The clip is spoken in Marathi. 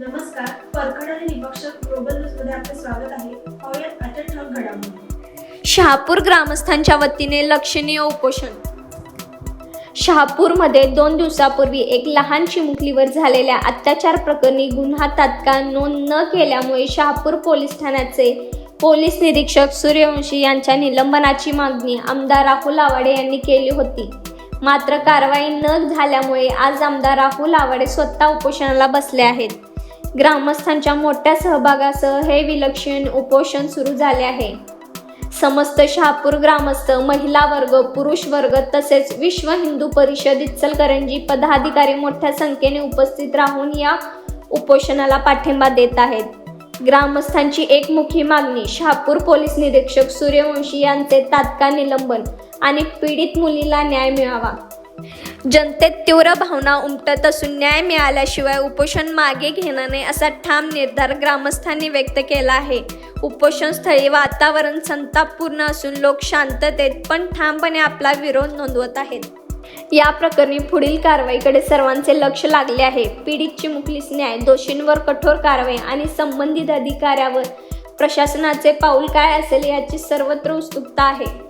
नमस्कार परखडाने निपक्षक ग्लोबल स्वागत आहे. पाहुयात ठळक घडामोडी. शहापूर ग्रामस्थांच्या वतीने लक्षणीय उपोषण. शहापूरमध्ये दोन दिवसापूर्वी एक लहान चिमुकलीवर झालेल्या अत्याचार प्रकरणी गुन्हा तात्काळ नोंद न केल्यामुळे शहापूर पोलीस ठाण्याचे पोलीस निरीक्षक सूर्यवंशी यांच्या निलंबनाची मागणी आमदार राहुल आवाडे यांनी केली होती. मात्र कारवाई न झाल्यामुळे आज आमदार राहुल आवाडे स्वतः उपोषणाला बसले आहेत. ग्रामस्थांच्या मोठ्या सहभागासह हे विलक्षण उपोषण सुरू झाले आहे. समस्त शहापूर ग्रामस्थ महिला वर्ग पुरुष वर्ग तसेच विश्व हिंदू परिषद इचलकरंजी पदाधिकारी मोठ्या संख्येने उपस्थित राहून या उपोषणाला पाठिंबा देत आहेत. ग्रामस्थांची एकमुखी मागणी शहापूर पोलीस निरीक्षक सूर्यवंशी यांचे तात्काळ निलंबन आणि पीडित मुलीला न्याय मिळावा. जनतेत तीव्र भावना उमटत असून न्याय मिळाल्याशिवाय उपोषण मागे घेणार नाही असा ठाम निर्धार ग्रामस्थांनी व्यक्त केला आहे. उपोषणस्थळी वातावरण संतापपूर्ण असून लोक शांततेत पण ठामपणे आपला विरोध नोंदवत आहेत. या प्रकरणी पुढील कारवाईकडे सर्वांचे लक्ष लागले आहे. पीडित चिमुकलीस न्याय दोषींवर कठोर कारवाई आणि संबंधित अधिकाऱ्यावर प्रशासनाचे पाऊल काय असेल याची सर्वत्र उत्सुकता आहे.